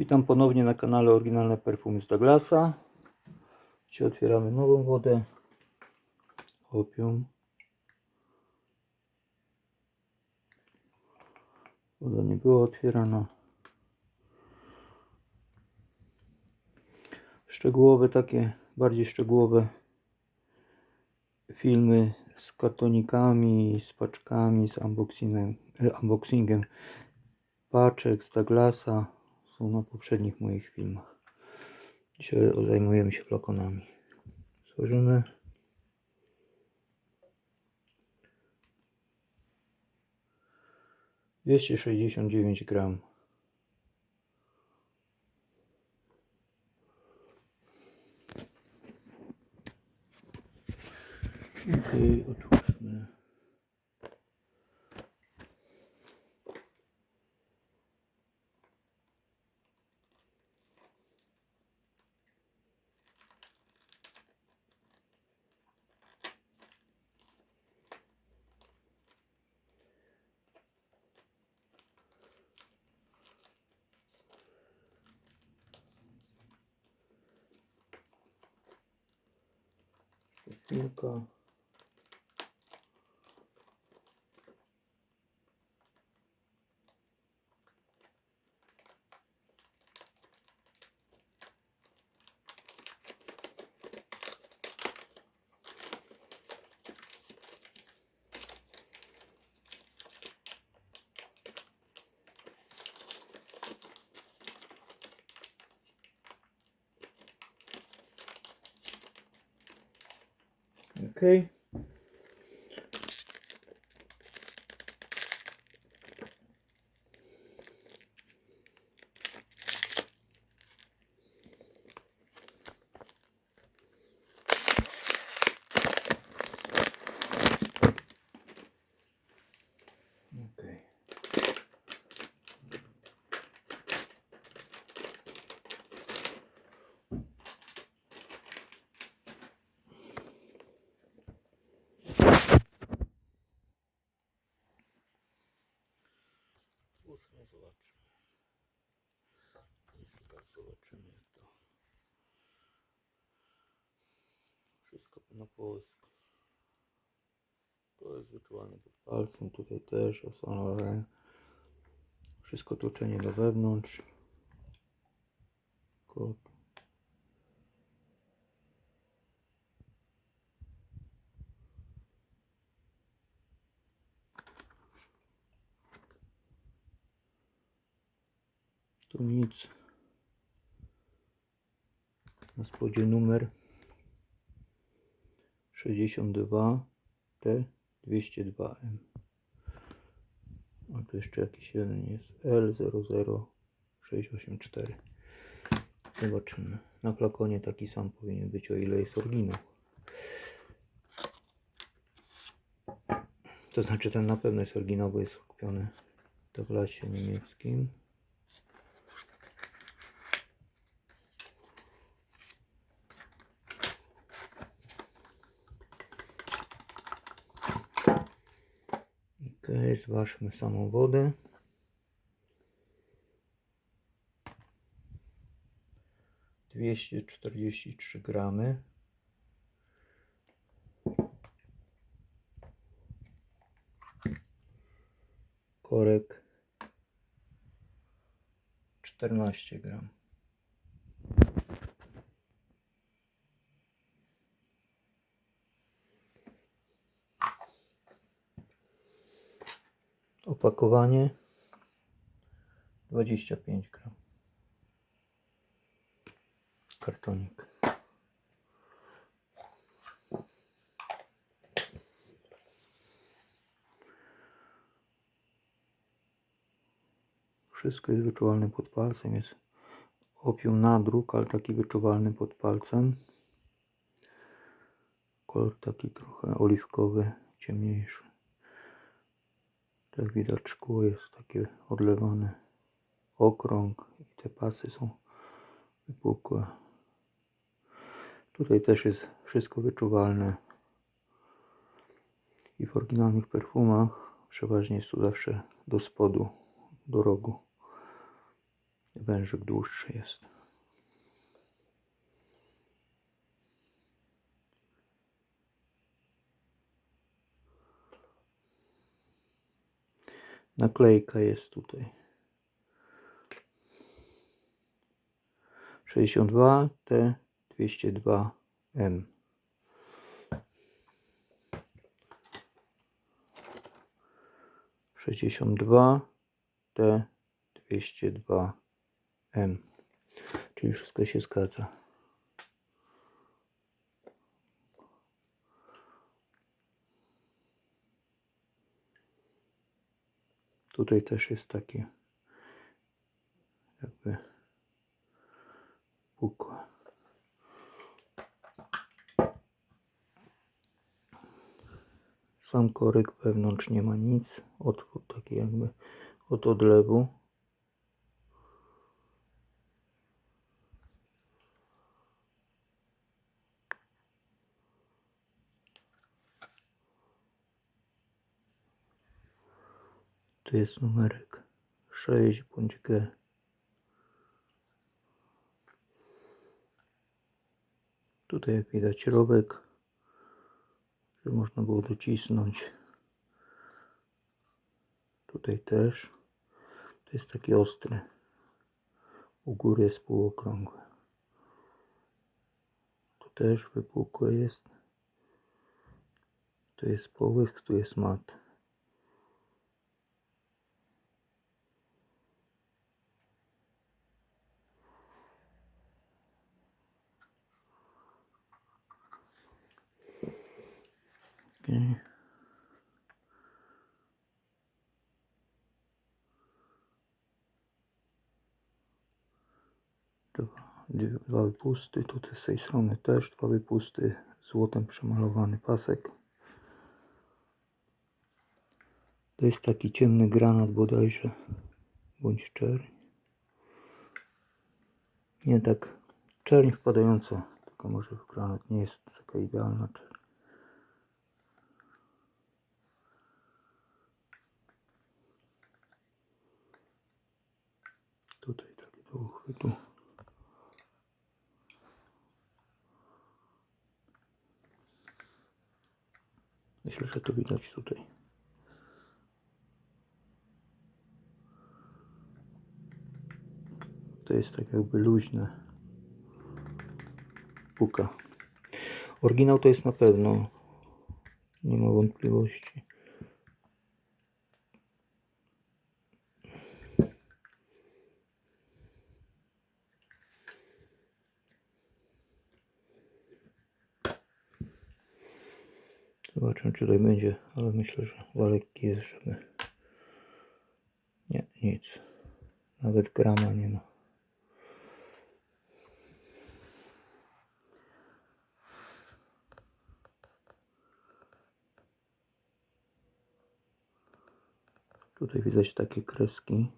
Witam ponownie na kanale Oryginalne Perfumy z Douglasa. Dzisiaj otwieramy nową wodę. Opium. Woda nie była otwierana. Szczegółowe takie, bardziej szczegółowe filmy z kartonikami, z paczkami, z unboxingiem, unboxingiem paczek z Douglasa są na poprzednich moich filmach. Dzisiaj zajmujemy się flakonami. Złożymy. Dwieście sześćdziesiąt dziewięć gram. Okej, Ну, Купілка. Okej. Okej. Ósmy zobaczymy. Jeszcze tak zobaczymy jak to. Wszystko na polsku. To jest wyczuwanie pod palcem, tutaj też osanowałem. Wszystko tłoczenie do wewnątrz. Kod. Tu nic. Na spodzie numer 62 T 202M. A tu jeszcze jakiś jeden jest L00684. Zobaczymy. Na flakonie taki sam powinien być, o ile jest oryginał. To znaczy ten na pewno jest oryginał, bo jest kupiony w Douglasie niemieckim. Okej, zważmy samą wodę. Dwieście czterdzieści trzy gramy. Korek czternaście gram. Opakowanie 25 gram. Kartonik. Wszystko jest wyczuwalne pod palcem. Jest opium nadruk, ale taki wyczuwalny pod palcem. Kolor taki trochę oliwkowy, ciemniejszy. Jak widać szkło jest takie odlewane. Okrąg i te pasy są wypukłe. Tutaj też jest wszystko wyczuwalne. I w oryginalnych perfumach przeważnie jest tu zawsze do spodu, do rogu. Wężyk dłuższy jest. Naklejka jest tutaj. 62 T 202 M. Sześćdziesiąt dwa T dwieście dwa M. Czyli wszystko się zgadza. Tutaj też jest takie jakby pukłe. Sam korek wewnątrz nie ma nic. Otwór taki jakby od odlewu. Tu jest numerek 6 bądź G. Tutaj jak widać robek, że można było docisnąć. Tutaj też. To jest taki ostry. U góry jest półokrągłe. Tu też wypukłe jest. Tu jest połysk, tu jest mat. Dwa, dwa wypusty, tutaj z tej strony też dwa wypusty, złotem przemalowany pasek. To jest taki ciemny granat bodajże, bądź czerń. Nie tak, czerń wpadająca, tylko może w granat nie jest taka idealna czerń. Tutaj taki do uchwytu. Myślę, że to widać tutaj. To jest tak jakby luźne. Puka. Oryginał to jest na pewno. Nie ma wątpliwości. Zobaczymy, czy tutaj będzie, ale myślę, że za lekki jest, żeby... Nie, nic. Nawet grama nie ma. Tutaj widać takie kreski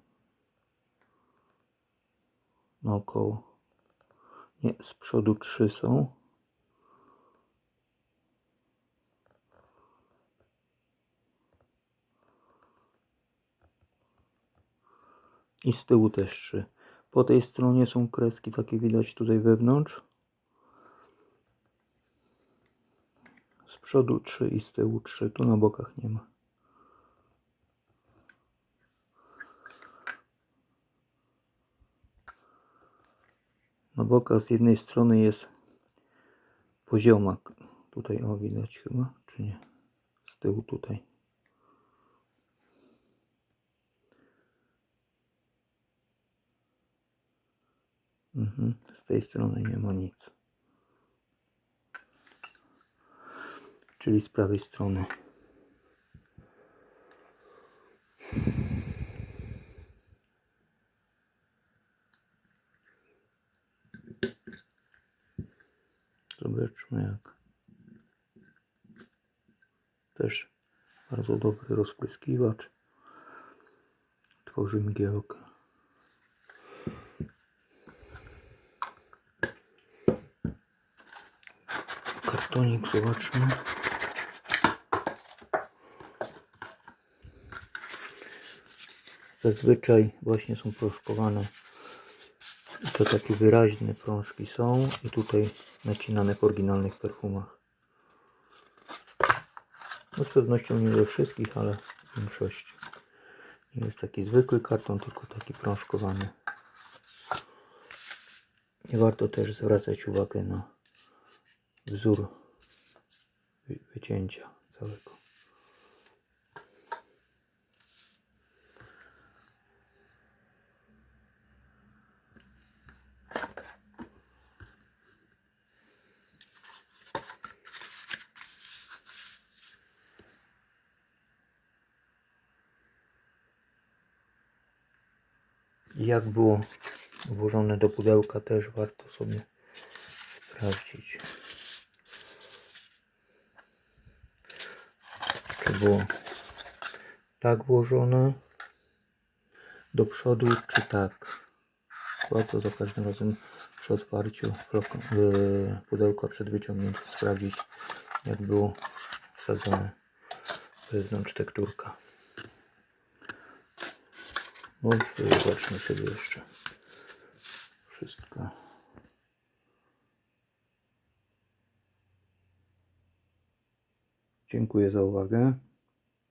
naokoło. Nie, z przodu trzy są. I z tyłu też trzy. Po tej stronie są kreski takie widać tutaj wewnątrz. Z przodu trzy i z tyłu trzy. Tu na bokach nie ma. Na bokach z jednej strony jest poziomak. Tutaj o widać chyba, czy nie? Z tyłu tutaj. Mhm. Z tej strony nie ma nic. Czyli z prawej strony. Zobaczmy jak. Też bardzo dobry rozpryskiwacz. Tworzy mgiełkę. Kartonik zobaczmy. Zazwyczaj właśnie są proszkowane I to takie wyraźne prążki są i tutaj nacinane w oryginalnych perfumach. No z pewnością nie we wszystkich, ale w większości. Nie jest taki zwykły karton, tylko taki prążkowany. Nie warto też zwracać uwagę na wzór wycięcia całego. Jak było włożone do pudełka też warto sobie sprawdzić. Czy było tak włożone do przodu, czy tak. Warto za każdym razem przy otwarciu yy, pudełka przed wyciągnięciem sprawdzić jak było wsadzone wewnątrz tekturka. No zobaczmy sobie jeszcze wszystko. Dziękuję za uwagę.